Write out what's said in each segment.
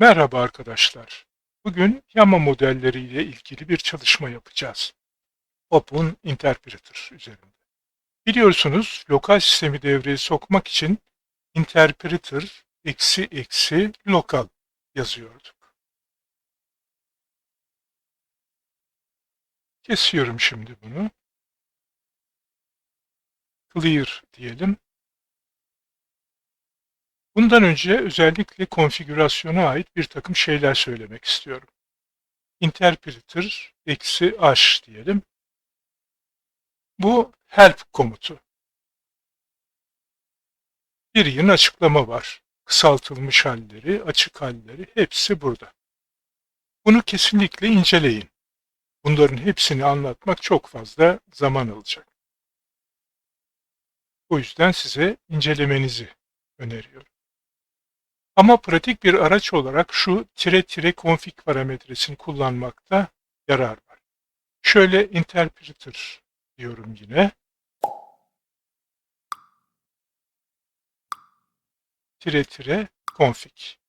Merhaba arkadaşlar. Bugün Yama modelleriyle ilgili bir çalışma yapacağız. Open Interpreter üzerinde. Biliyorsunuz lokal sistemi devreye sokmak için interpreter eksi eksi lokal yazıyorduk. Kesiyorum şimdi bunu. Clear diyelim. Bundan önce özellikle konfigürasyona ait bir takım şeyler söylemek istiyorum. Interpreter eksi h diyelim. Bu help komutu. Bir yığın açıklama var. Kısaltılmış halleri, açık halleri hepsi burada. Bunu kesinlikle inceleyin. Bunların hepsini anlatmak çok fazla zaman alacak. O yüzden size incelemenizi öneriyorum. Ama pratik bir araç olarak şu tire tire config parametresini kullanmakta yarar var. Şöyle interpreter diyorum yine. Tire tire config.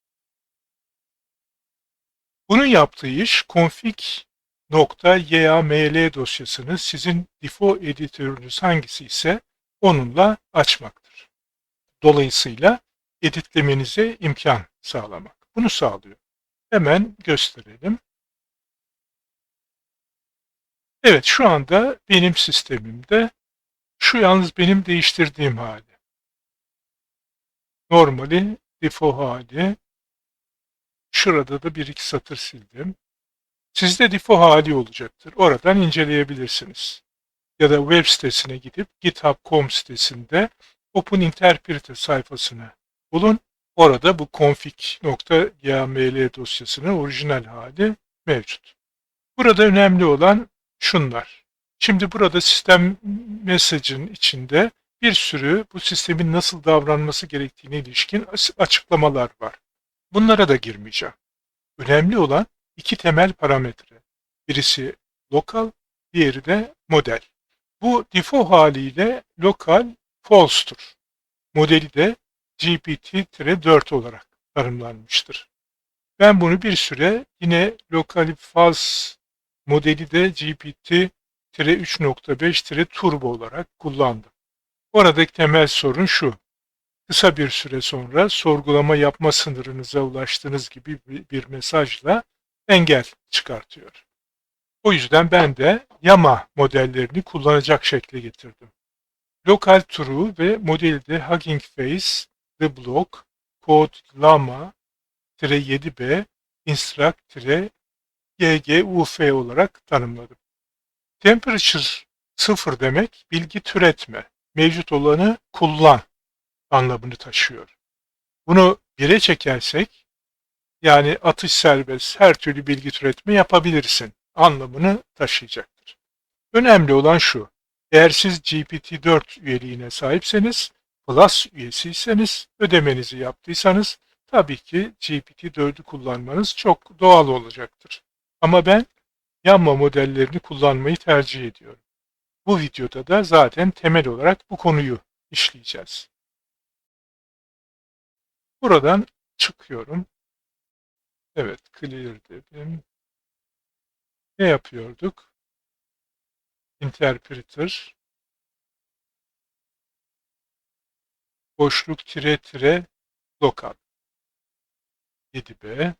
Bunun yaptığı iş config.yaml dosyasını sizin default editörünüz hangisi ise onunla açmaktır. Dolayısıyla editlemenize imkan sağlamak. Bunu sağlıyor. Hemen gösterelim. Evet şu anda benim sistemimde şu yalnız benim değiştirdiğim hali. Normali default hali. Şurada da bir iki satır sildim. Sizde default hali olacaktır. Oradan inceleyebilirsiniz. Ya da web sitesine gidip github.com sitesinde Open Interpreter sayfasına bulun. Orada bu config.yml dosyasının orijinal hali mevcut. Burada önemli olan şunlar. Şimdi burada sistem message'ın içinde bir sürü bu sistemin nasıl davranması gerektiğine ilişkin açıklamalar var. Bunlara da girmeyeceğim. Önemli olan iki temel parametre. Birisi lokal, diğeri de model. Bu default haliyle lokal false'tur. Modeli de GPT-4 olarak tanımlanmıştır. Ben bunu bir süre yine Localfaz modeli de GPT-3.5-Turbo olarak kullandım. Oradaki temel sorun şu. Kısa bir süre sonra sorgulama yapma sınırınıza ulaştığınız gibi bir mesajla engel çıkartıyor. O yüzden ben de Yama modellerini kullanacak şekle getirdim. Lokal True ve modeli de Hugging Face The block kod lama-7b instruct-gguf olarak tanımladım. Temperature sıfır demek bilgi türetme, mevcut olanı kullan anlamını taşıyor. Bunu bire çekersek yani atış serbest her türlü bilgi türetme yapabilirsin anlamını taşıyacaktır. Önemli olan şu, eğer siz GPT-4 üyeliğine sahipseniz Plus üyesiyseniz, ödemenizi yaptıysanız tabii ki GPT-4'ü kullanmanız çok doğal olacaktır. Ama ben Yamma modellerini kullanmayı tercih ediyorum. Bu videoda da zaten temel olarak bu konuyu işleyeceğiz. Buradan çıkıyorum. Evet, clear dedim. Ne yapıyorduk? Interpreter boşluk tire tire lokal 7B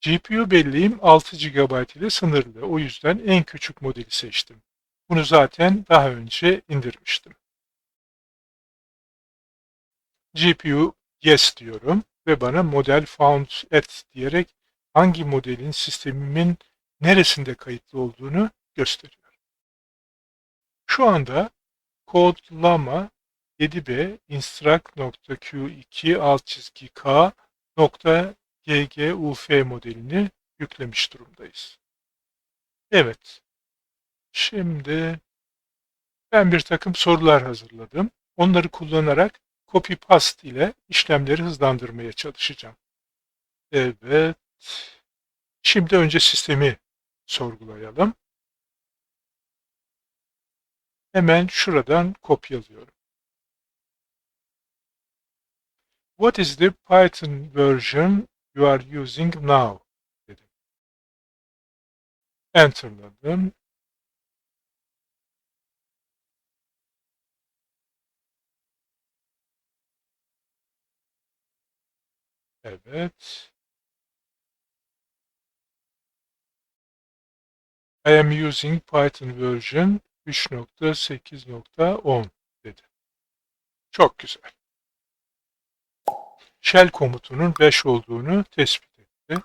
GPU belleğim 6 GB ile sınırlı. O yüzden en küçük modeli seçtim. Bunu zaten daha önce indirmiştim. GPU yes diyorum ve bana model found at diyerek hangi modelin sistemimin neresinde kayıtlı olduğunu gösteriyor. Şu anda kod lama 7b instruct.q2 alt çizgi k nokta gguf modelini yüklemiş durumdayız. Evet. Şimdi ben bir takım sorular hazırladım. Onları kullanarak copy paste ile işlemleri hızlandırmaya çalışacağım. Evet. Şimdi önce sistemi sorgulayalım. Hemen şuradan kopyalıyorum. What is the Python version you are using now? dedim. Enter'ladım. Evet. I am using Python version 3.8.10 dedi. Çok güzel. Shell komutunun 5 olduğunu tespit etti.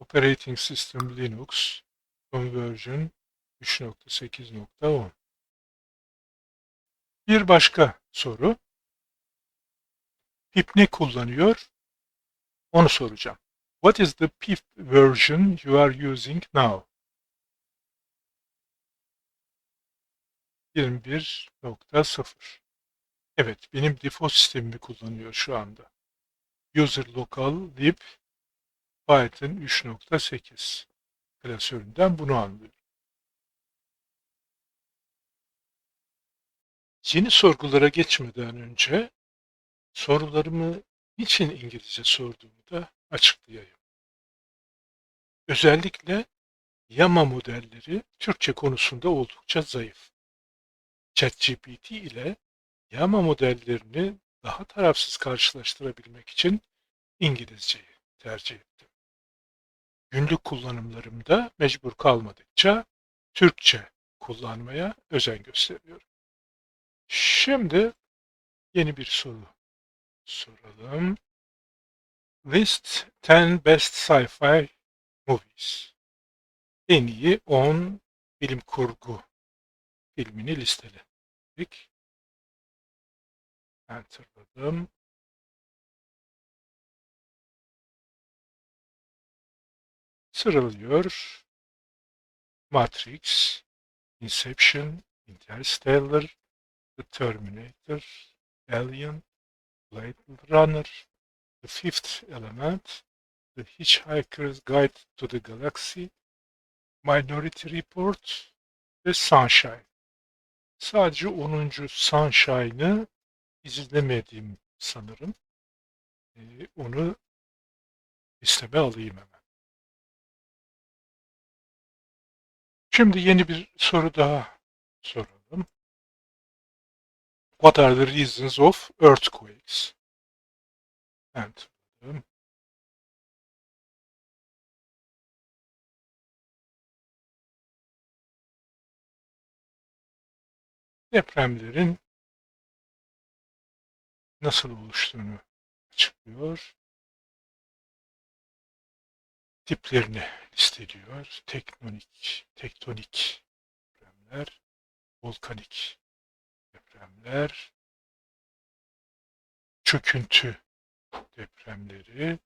Operating System Linux son version 3.8.10 Bir başka soru. Pip ne kullanıyor? Onu soracağım. What is the pip version you are using now? 21.0 Evet, benim default sistemimi kullanıyor şu anda. User local lib Python 3.8 klasöründen bunu anlıyorum. Yeni sorgulara geçmeden önce sorularımı niçin İngilizce sorduğumu da açıklayayım. Özellikle Yama modelleri Türkçe konusunda oldukça zayıf. ChatGPT ile Yama modellerini daha tarafsız karşılaştırabilmek için İngilizceyi tercih ettim. Günlük kullanımlarımda mecbur kalmadıkça Türkçe kullanmaya özen gösteriyorum. Şimdi yeni bir soru soralım. List 10 best sci-fi movies. En iyi 10 bilim kurgu filmini listeledik. Enter'ladım. Sıralıyor. Matrix, Inception, Interstellar, The Terminator, Alien, Blade Runner, The Fifth Element, The Hitchhiker's Guide to the Galaxy, Minority Report ve Sunshine. Sadece 10. Sunshine'ı izlemediğim sanırım. Ee, onu listeme alayım hemen. Şimdi yeni bir soru daha soralım. What are the reasons of earthquakes? Evet. Depremlerin nasıl oluştuğunu açıklıyor. Tiplerini listeliyor. Tektonik, tektonik depremler, volkanik depremler, çöküntü depremleri,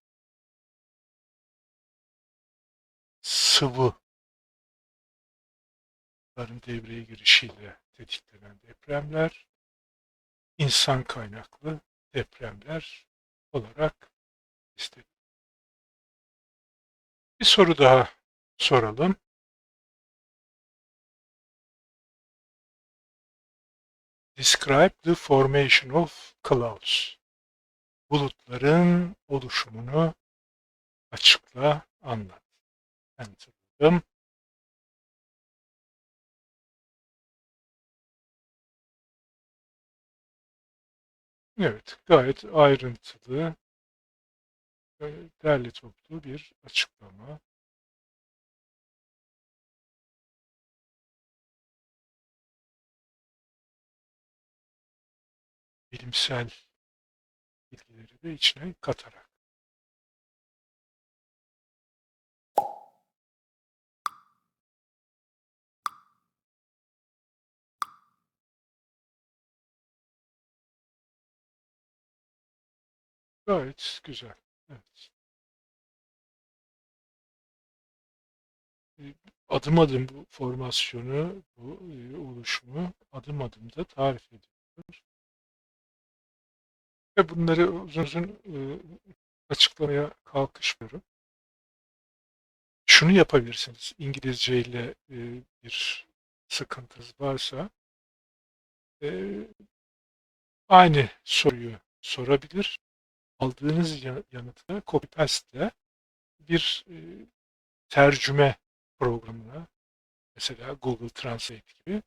sıvı devreye girişiyle tetiklenen depremler, insan kaynaklı depremler olarak listeliyor. Bir soru daha soralım. Describe the formation of clouds. Bulutların oluşumunu açıkla, anlat. Enter'ladım. Evet, gayet ayrıntılı, derli toplu bir açıklama. Bilimsel bilgileri de içine katarak. Gayet güzel. Evet. Adım adım bu formasyonu, bu e, oluşumu adım adım da tarif ediyor. Ve bunları uzun uzun e, açıklamaya kalkışmıyorum. Şunu yapabilirsiniz. İngilizce ile e, bir sıkıntınız varsa aynı soruyu sorabilir aldığınız ya- yanıtı copy paste bir e, tercüme programına mesela Google Translate gibi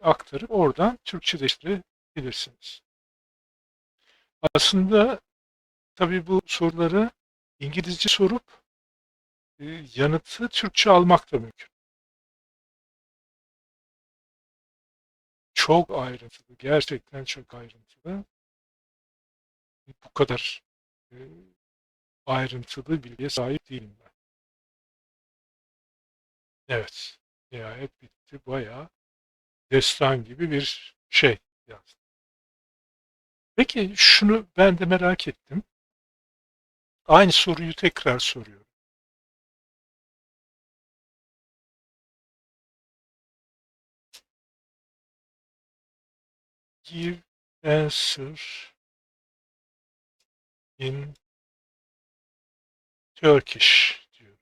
aktarıp oradan Türkçeleştirebilirsiniz. Aslında tabii bu soruları İngilizce sorup e, yanıtı Türkçe almak da mümkün. Çok ayrıntılı, gerçekten çok ayrıntılı. Bu kadar e, ayrıntılı bilgiye sahip değilim ben. Evet, nihayet bitti. Bayağı destan gibi bir şey yazdım. Peki şunu ben de merak ettim. Aynı soruyu tekrar soruyorum. Give answer in Turkish diyor.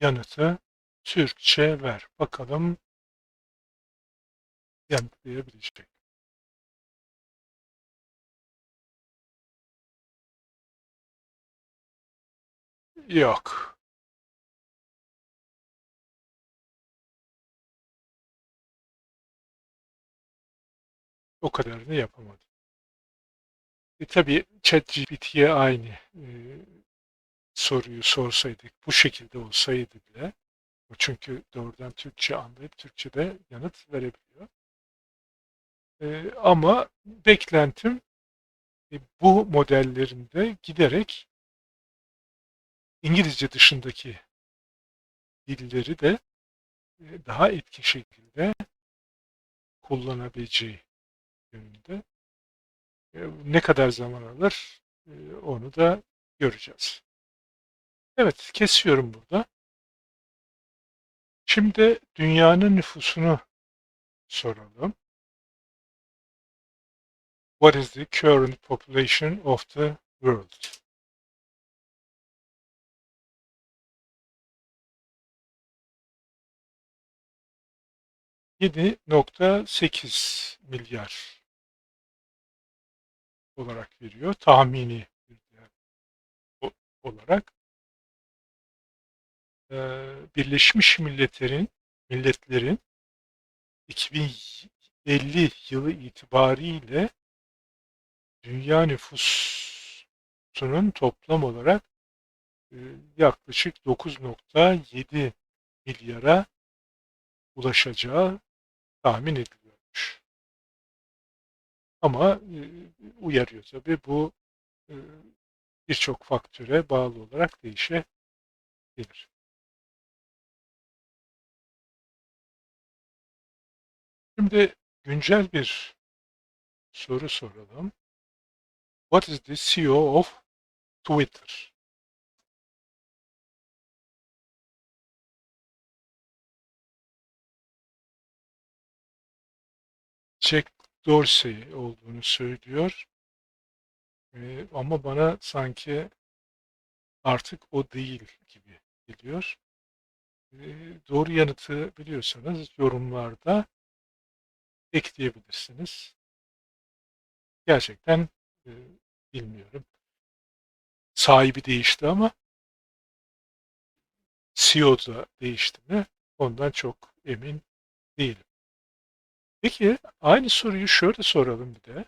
Yanıtı Türkçe ver. Bakalım yanıtlayabilecek. Yok. O kadarını yapamadım. E tabii ChatGPT'ye aynı e, soruyu sorsaydık, bu şekilde olsaydı bile, çünkü doğrudan Türkçe anlayıp Türkçe'de yanıt verebiliyor. E, ama beklentim e, bu modellerinde giderek İngilizce dışındaki dilleri de e, daha etkin şekilde kullanabileceği yönünde. E, Ne kadar zaman alır e, onu da göreceğiz. Evet, kesiyorum burada. Şimdi dünyanın nüfusunu soralım. What is the current population of the world? Yedi nokta sekiz milyar olarak veriyor. Tahmini bir değer olarak. Ee, Birleşmiş Milletler'in milletlerin 2050 yılı itibariyle dünya nüfusunun toplam olarak e, yaklaşık 9.7 milyara ulaşacağı tahmin ediliyormuş. Ama uyarıyor tabii bu birçok faktöre bağlı olarak değişebilir. Şimdi güncel bir soru soralım. What is the CEO of Twitter? Jack Dorsey olduğunu söylüyor. Ee, ama bana sanki artık o değil gibi geliyor. Ee, doğru yanıtı biliyorsanız yorumlarda ekleyebilirsiniz. Gerçekten e, bilmiyorum. Sahibi değişti ama CEO da değişti mi? Ondan çok emin değilim. Peki aynı soruyu şöyle soralım bir de.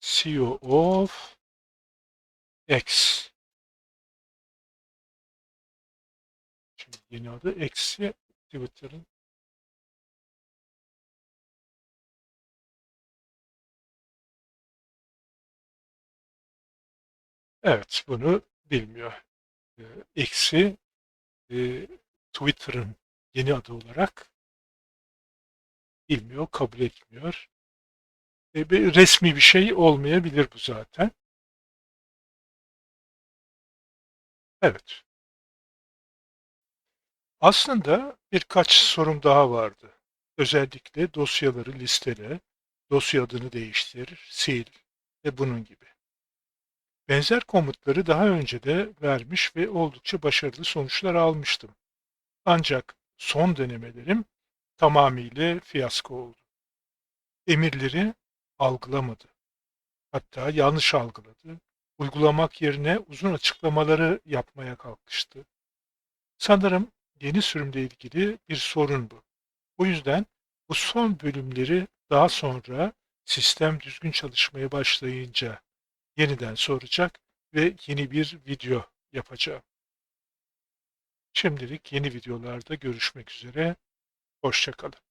CEO of X. Şimdi yeni adı X'i Twitter'ın Evet, bunu bilmiyor. Ee, X'i e, Twitter'ın yeni adı olarak bilmiyor, kabul etmiyor. E, bir resmi bir şey olmayabilir bu zaten. Evet. Aslında birkaç sorum daha vardı. Özellikle dosyaları listele, dosya adını değiştir, sil ve bunun gibi. Benzer komutları daha önce de vermiş ve oldukça başarılı sonuçlar almıştım. Ancak son denemelerim tamamıyla fiyasko oldu. emirleri algılamadı. Hatta yanlış algıladı. Uygulamak yerine uzun açıklamaları yapmaya kalkıştı. Sanırım yeni sürümle ilgili bir sorun bu. O yüzden bu son bölümleri daha sonra sistem düzgün çalışmaya başlayınca yeniden soracak ve yeni bir video yapacağım. Şimdilik yeni videolarda görüşmek üzere. Hoşçakalın.